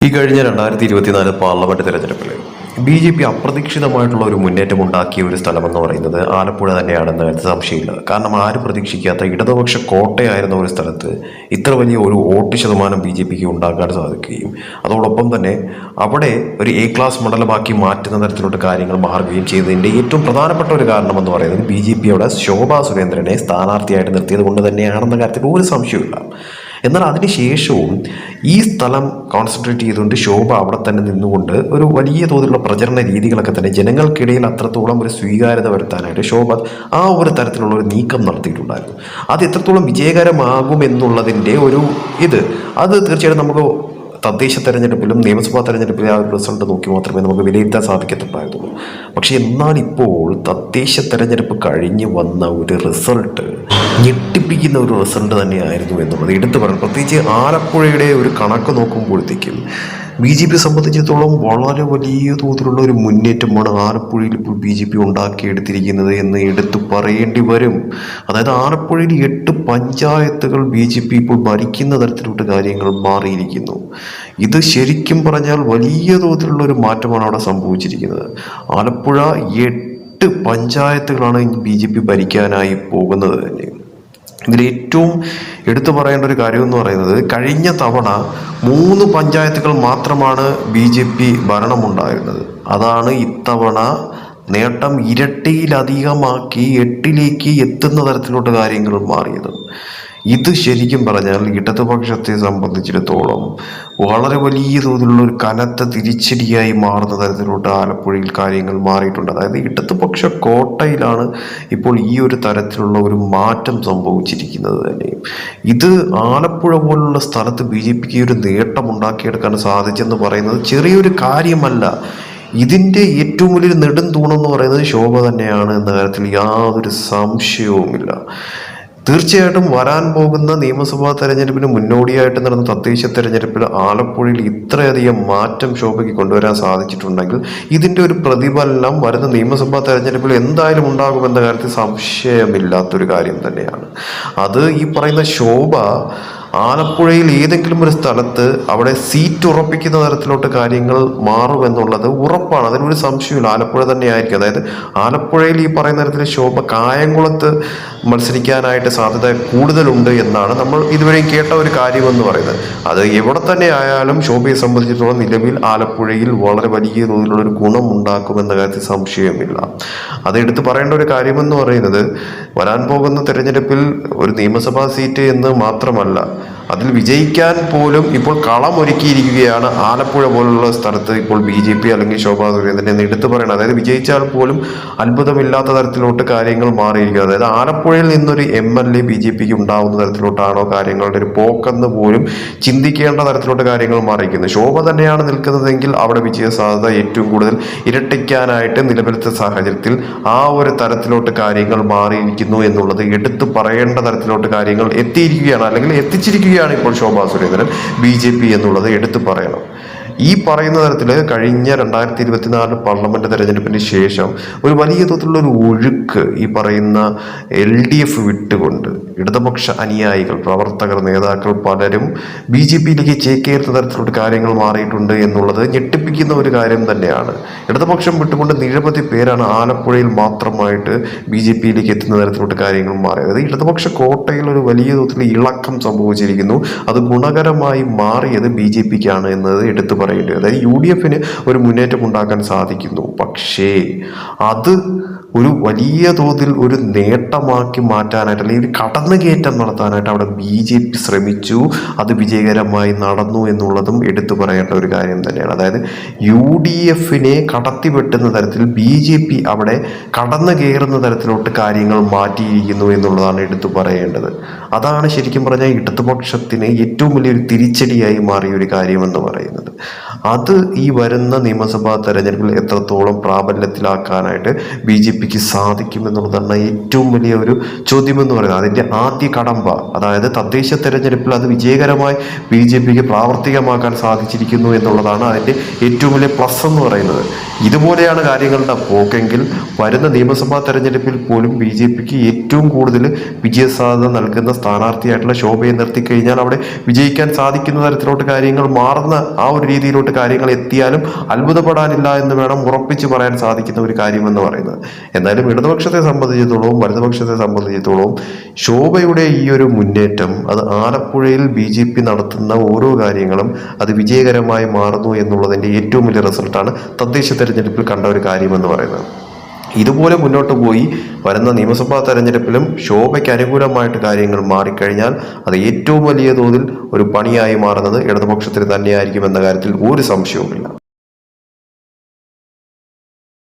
ഈ കഴിഞ്ഞ രണ്ടായിരത്തി ഇരുപത്തിനാല് പാർലമെന്റ് തെരഞ്ഞെടുപ്പിൽ ബി ജെ പി അപ്രതീക്ഷിതമായിട്ടുള്ള ഒരു മുന്നേറ്റം ഉണ്ടാക്കിയ ഒരു സ്ഥലമെന്ന് പറയുന്നത് ആലപ്പുഴ തന്നെയാണെന്ന് സംശയമില്ല. കാരണം ആരും പ്രതീക്ഷിക്കാത്ത ഇടതുപക്ഷ കോട്ടയായിരുന്ന ഒരു സ്ഥലത്ത് ഇത്ര വലിയ ഒരു വോട്ട് ശതമാനം ബി ജെ പിക്ക് ഉണ്ടാക്കാൻ സാധിക്കുകയും അതോടൊപ്പം തന്നെ അവിടെ ഒരു എ ക്ലാസ് മണ്ഡലമാക്കി മാറ്റുന്ന തരത്തിലോട്ട് കാര്യങ്ങൾ മാറുകയും ചെയ്തതിന്റെ ഏറ്റവും പ്രധാനപ്പെട്ട ഒരു കാരണമെന്ന് പറയുന്നത് ബി ജെ പിയുടെ ശോഭാ സുരേന്ദ്രനെ സ്ഥാനാർത്ഥിയായിട്ട് നിർത്തിയത് കൊണ്ട് തന്നെയാണെന്ന കാര്യത്തിൽ ഒരു സംശയമില്ല എന്നാൽ അതിനുശേഷവും ഈ സ്ഥലം കോൺസെൻട്രേറ്റ് ചെയ്തുകൊണ്ട് ശോഭ അവിടെ തന്നെ നിന്നുകൊണ്ട് ഒരു വലിയ തോതിലുള്ള പ്രചരണ രീതികളൊക്കെ തന്നെ ജനങ്ങൾക്കിടയിൽ അത്രത്തോളം ഒരു സ്വീകാര്യത വരുത്താനായിട്ട് ശോഭ ആ ഒരു തരത്തിലുള്ള ഒരു നീക്കം നടത്തിയിട്ടുണ്ടായിരുന്നു. അത് എത്രത്തോളം വിജയകരമാകും എന്നുള്ളതിന്റെ ഒരു ഇത്. അത് തീർച്ചയായിട്ടും നമുക്ക് തദ്ദേശ തെരഞ്ഞെടുപ്പിലും നിയമസഭാ തെരഞ്ഞെടുപ്പിലും ആ ഒരു റിസൾട്ട് നോക്കി മാത്രമേ നമുക്ക് വിലയിരുത്താൻ സാധിക്കത്തുണ്ടായിരുന്നുള്ളൂ. പക്ഷേ എന്നാൽ ഇപ്പോൾ തദ്ദേശ തെരഞ്ഞെടുപ്പ് കഴിഞ്ഞ് വന്ന ഒരു റിസൾട്ട് ഞെട്ടിപ്പിക്കുന്ന ഒരു റിസൾട്ട് തന്നെയായിരുന്നു എന്നുള്ളത്. എടുത്തു പറയണം പ്രത്യേകിച്ച് ആലപ്പുഴയുടെ ഒരു കണക്ക് നോക്കുമ്പോഴത്തേക്കും ബി ജെ പി സംബന്ധിച്ചിടത്തോളം വളരെ വലിയ തോതിലുള്ള ഒരു മുന്നേറ്റമാണ് ആലപ്പുഴയിൽ ഇപ്പോൾ ബി ജെ പി ഉണ്ടാക്കിയെടുത്തിരിക്കുന്നത് എന്ന് എടുത്തു പറയേണ്ടി വരും. അതായത് ആലപ്പുഴയിൽ എട്ട് പഞ്ചായത്തുകൾ ബി ജെ പി ഇപ്പോൾ ഭരിക്കുന്ന തരത്തിലോട്ട് കാര്യങ്ങൾ മാറിയിരിക്കുന്നു. ഇത് ശരിക്കും പറഞ്ഞാൽ വലിയ തോതിലുള്ള ഒരു മാറ്റമാണ് അവിടെ സംഭവിച്ചിരിക്കുന്നത്. ആലപ്പുഴ എട്ട് പഞ്ചായത്തുകളാണ് ബി ജെ പി ഭരിക്കാനായി പോകുന്നത് തന്നെ. ഇതിൽ ഏറ്റവും എടുത്തു പറയേണ്ട ഒരു കാര്യം എന്ന് പറയുന്നത് കഴിഞ്ഞ തവണ മൂന്ന് പഞ്ചായത്തുകൾ മാത്രമാണ് ബി ജെ പി ഭരണമുണ്ടായിരുന്നത്. അതാണ് ഇത്തവണ നേട്ടം ഇരട്ടിയിലധികമാക്കി എട്ടിലേക്ക് എത്തുന്ന തരത്തിലോട്ട് കാര്യങ്ങൾ മാറിയത്. ഇത് ശരിക്കും പറഞ്ഞാൽ ഇടതുപക്ഷത്തെ സംബന്ധിച്ചിടത്തോളം വളരെ വലിയ തോതിലുള്ള ഒരു കനത്ത തിരിച്ചടിയായി മാറുന്ന തരത്തിലോട്ട് ആലപ്പുഴയിൽ കാര്യങ്ങൾ മാറിയിട്ടുണ്ട്. അതായത് ഇടതുപക്ഷ കോട്ടയിലാണ് ഇപ്പോൾ ഈ ഒരു തരത്തിലുള്ള ഒരു മാറ്റം സംഭവിച്ചിരിക്കുന്നത് തന്നെ. ഇത് ആലപ്പുഴ പോലുള്ള സ്ഥലത്ത് ബി ജെ പിക്ക് ഒരു നേട്ടം ഉണ്ടാക്കിയെടുക്കാൻ സാധിച്ചെന്ന് പറയുന്നത് ചെറിയൊരു കാര്യമല്ല. ഇതിന്റെ ഏറ്റവും വലിയൊരു നെടും തൂണെന്ന് പറയുന്നത് ശോഭ തന്നെയാണ് എന്ന കാര്യത്തിൽ യാതൊരു സംശയവുമില്ല. തീർച്ചയായിട്ടും വരാൻ പോകുന്ന നിയമസഭാ തെരഞ്ഞെടുപ്പിന് മുന്നോടിയായിട്ട് നടന്ന തദ്ദേശ തെരഞ്ഞെടുപ്പിൽ ആലപ്പുഴയിൽ ഇത്രയധികം മാറ്റം ശോഭയ്ക്ക് കൊണ്ടുവരാൻ സാധിച്ചിട്ടുണ്ടെങ്കിൽ ഇതിന്റെ ഒരു പ്രതിഫലനം വരുന്ന നിയമസഭാ തെരഞ്ഞെടുപ്പിൽ എന്തായാലും ഉണ്ടാകുമെന്ന കാര്യത്തിൽ സംശയമില്ലാത്തൊരു കാര്യം തന്നെയാണ്. അത് ഈ പറയുന്ന ശോഭ ആലപ്പുഴയിൽ ഏതെങ്കിലും ഒരു സ്ഥലത്ത് അവിടെ സീറ്റ് ഉറപ്പിക്കുന്ന തരത്തിലോട്ട് കാര്യങ്ങൾ മാറുമെന്നുള്ളത് ഉറപ്പാണ്. അതിനൊരു സംശയമില്ല ആലപ്പുഴ തന്നെ ആയിരിക്കും അതായത് ആലപ്പുഴയിൽ ഈ പറയുന്ന തരത്തിൽ ശോഭ കായംകുളത്ത് മത്സരിക്കാനായിട്ട് സാധ്യത കൂടുതലുണ്ട് എന്നാണ് നമ്മൾ ഇതുവരെയും കേട്ട ഒരു കാര്യമെന്ന് പറയുന്നത്. അത് എവിടെ തന്നെ ആയാലും ശോഭയെ സംബന്ധിച്ചിടത്തോളം നിലവിൽ ആലപ്പുഴയിൽ വളരെ വലിയ തോതിലുള്ള ഒരു ഗുണം ഉണ്ടാക്കുമെന്ന കാര്യത്തിൽ സംശയമില്ല. അത് എടുത്തു പറയേണ്ട ഒരു കാര്യമെന്ന് പറയുന്നത് വരാൻ പോകുന്ന തിരഞ്ഞെടുപ്പിൽ ഒരു നിയമസഭാ സീറ്റ് എന്ന് മാത്രമല്ല Yeah. അതിൽ വിജയിക്കാൻ പോലും ഇപ്പോൾ കളമൊരുക്കിയിരിക്കുകയാണ് ആലപ്പുഴ പോലുള്ള സ്ഥലത്ത് ഇപ്പോൾ ബി ജെ പി അല്ലെങ്കിൽ ശോഭാ സുരേന്ദ്രൻ എന്ന് എടുത്തു പറയണം. അതായത് വിജയിച്ചാൽ പോലും അത്ഭുതമില്ലാത്ത തരത്തിലോട്ട് കാര്യങ്ങൾ മാറിയിരിക്കുക അതായത് ആലപ്പുഴയിൽ നിന്നൊരു M L A B J പിക്ക് ഉണ്ടാവുന്ന തരത്തിലോട്ടാണോ കാര്യങ്ങളുടെ ഒരു പോക്കെന്ന് പോലും ചിന്തിക്കേണ്ട തരത്തിലോട്ട് കാര്യങ്ങൾ മാറിയിരിക്കുന്നു. ശോഭ തന്നെയാണ് നിൽക്കുന്നതെങ്കിൽ അവിടെ വിജയ സാധ്യത ഏറ്റവും കൂടുതൽ ഇരട്ടിക്കാനായിട്ട് നിലവിലത്തെ സാഹചര്യത്തിൽ ആ ഒരു തരത്തിലോട്ട് കാര്യങ്ങൾ മാറിയിരിക്കുന്നു എന്നുള്ളത് എടുത്തു പറയേണ്ട തരത്തിലോട്ട് കാര്യങ്ങൾ എത്തിയിരിക്കുകയാണ്. അല്ലെങ്കിൽ എത്തിച്ചിരിക്കുകയാണ്. ഇപ്പോൾ Shobha Surendran B J P എന്നുള്ളത് എടുത്തു പറയണം. ഈ പറയുന്ന തരത്തിൽ കഴിഞ്ഞ രണ്ടായിരത്തി ഇരുപത്തിനാല് പാർലമെന്റ് തെരഞ്ഞെടുപ്പിന് ശേഷം ഒരു വലിയ തോതിലുള്ള ഒരു ഒഴുക്ക് ഈ പറയുന്ന എൽ ഡി എഫ് വിട്ടുകൊണ്ട് ഇടതുപക്ഷ അനുയായികൾ പ്രവർത്തകർ നേതാക്കൾ പലരും ബി ജെ പിയിലേക്ക് ചേക്കേറുന്ന തരത്തിലുള്ള കാര്യങ്ങൾ മാറിയിട്ടുണ്ട് എന്നുള്ളത് ഞെട്ടിപ്പിക്കുന്ന ഒരു കാര്യം തന്നെയാണ്. ഇടതുപക്ഷം വിട്ടുകൊണ്ട് നിരവധി പേരാണ് ആലപ്പുഴയിൽ മാത്രമായിട്ട് ബി ജെ പിയിലേക്ക് എത്തുന്ന തരത്തിലുള്ള കാര്യങ്ങൾ മാറി അതായത് ഇടതുപക്ഷ കോട്ടയിൽ ഒരു വലിയ തോതിൽ ഇളക്കം സംഭവിച്ചിരിക്കുന്നു. അത് ഗുണകരമായി മാറിയത് ബി ജെ പിക്കാണ് എന്നത് എടുത്തു പറയേണ്ടത് അതായത് യു ഡി എഫിന് ഒരു മുന്നേറ്റം ഉണ്ടാക്കാൻ സാധിക്കുന്നു. പക്ഷേ അത് ഒരു വലിയ തോതിൽ ഒരു നേട്ടമാക്കി മാറ്റാനായിട്ട് അല്ലെങ്കിൽ ഒരു കടന്നുകയറ്റം നടത്താനായിട്ട് അവിടെ ബി ജെ പി ശ്രമിച്ചു. അത് വിജയകരമായി നടന്നു എന്നുള്ളതും എടുത്തു പറയേണ്ട ഒരു കാര്യം തന്നെയാണ്. അതായത് യു ഡി എഫിനെ കടത്തിവെട്ടുന്ന തരത്തിൽ ബി ജെ പി അവിടെ കടന്നു കയറുന്ന തരത്തിലോട്ട് കാര്യങ്ങൾ മാറ്റിയിരിക്കുന്നു എന്നുള്ളതാണ് എടുത്തു പറയേണ്ടത്. അതാണ് ശരിക്കും പറഞ്ഞാൽ ഇടതുപക്ഷത്തിന് ഏറ്റവും വലിയൊരു തിരിച്ചടിയായി മാറിയ ഒരു കാര്യമെന്ന് പറയുന്നത്. അത് ഈ വരുന്ന നിയമസഭാ തെരഞ്ഞെടുപ്പിൽ എത്രത്തോളം പ്രാബല്യത്തിലാക്കാനായിട്ട് ബി ജെ പിക്ക് സാധിക്കുമെന്നുള്ളതാണ് ഏറ്റവും വലിയ ഒരു ചോദ്യമെന്ന് പറയുന്നത്. അതിന്റെ ആദ്യ കടമ്പ അതായത് തദ്ദേശ തെരഞ്ഞെടുപ്പിൽ അത് വിജയകരമായി ബി ജെ പിക്ക് പ്രാവർത്തികമാക്കാൻ സാധിച്ചിരിക്കുന്നു എന്നുള്ളതാണ് അതിന്റെ ഏറ്റവും വലിയ പ്ലസ് എന്ന് പറയുന്നത്. ഇതുപോലെയാണ് കാര്യങ്ങളുടെ പോക്കെങ്കിൽ വരുന്ന നിയമസഭാ തെരഞ്ഞെടുപ്പിൽ പോലും ബി ജെ പിക്ക് ഏറ്റവും കൂടുതൽ വിജയസാധ്യത നൽകുന്ന സ്ഥാനാർത്ഥിയായിട്ടുള്ള ശോഭയെ നിർത്തി കഴിഞ്ഞാൽ അവിടെ വിജയിക്കാൻ സാധിക്കുന്ന തരത്തിലോട്ട് കാര്യങ്ങൾ മാറുന്ന ആ ഒരു രീതിയിലോട്ട് കാര്യങ്ങൾ എത്തിയാലും അത്ഭുതപ്പെടാനില്ല എന്ന് വേണം ഉറപ്പിച്ച് പറയാൻ സാധിക്കുന്ന ഒരു കാര്യമെന്ന് പറയുന്നത്. എന്നാലും ഇടതുപക്ഷത്തെ സംബന്ധിച്ചിടത്തോളവും വലതുപക്ഷത്തെ സംബന്ധിച്ചിടത്തോളവും ശോഭയുടെ ഈ ഒരു മുന്നേറ്റം അത് ആലപ്പുഴയിൽ ബി ജെ പി നടത്തുന്ന ഓരോ കാര്യങ്ങളും അത് വിജയകരമായി മാറുന്നു എന്നുള്ളതിന്റെ ഏറ്റവും വലിയ റിസൾട്ടാണ് തദ്ദേശ തെരഞ്ഞെടുപ്പിൽ കണ്ട ഒരു കാര്യമെന്ന് പറയുന്നത്. ഇതുപോലെ മുന്നോട്ട് പോയി വരുന്ന നിയമസഭാ തെരഞ്ഞെടുപ്പിലും ശോഭയ്ക്ക് അനുകൂലമായിട്ട് കാര്യങ്ങൾ മാറിക്കഴിഞ്ഞാൽ അത് ഏറ്റവും വലിയ തോതിൽ ഒരു പണിയായി മാറുന്നത് ഇടതുപക്ഷത്തിന് തന്നെയായിരിക്കും എന്ന കാര്യത്തിൽ ഒരു സംശയവുമില്ല.